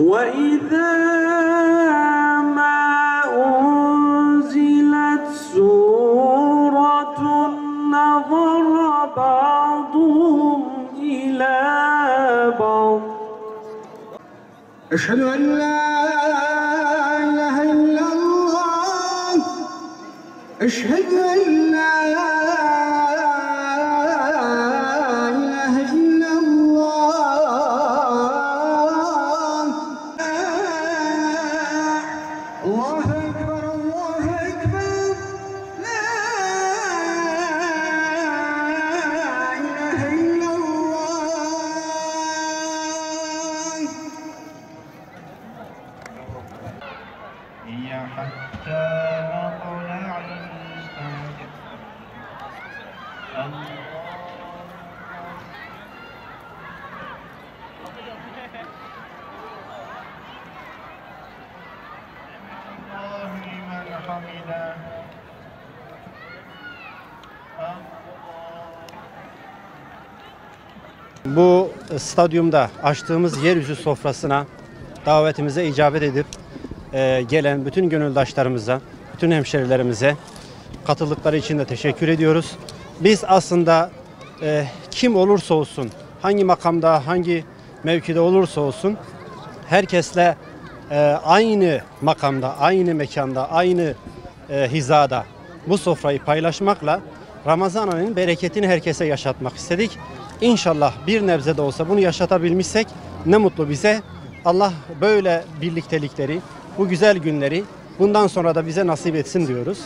وإذا ما أنزلت سورة نظر بعضهم إلى بعض أشهد أن لا إله إلا الله. أشهد أن لا الله أكبر الله أكبر. لا إله إلا الله. حتى مطلع الله الله لمن حمده Bu stadyumda açtığımız yeryüzü sofrasına davetimize icabet edip e, gelen bütün gönüldaşlarımıza, bütün hemşerilerimize katıldıkları için de teşekkür ediyoruz. Biz aslında e, kim olursa olsun, hangi makamda, hangi mevkide olursa olsun herkesle e, aynı makamda, aynı mekanda, aynı e, hizada bu sofrayı paylaşmakla Ramazan ayının bereketini herkese yaşatmak istedik. İnşallah bir nebze de olsa bunu yaşatabilmişsek ne mutlu bize. Allah böyle birliktelikleri, bu güzel günleri bundan sonra da bize nasip etsin diyoruz.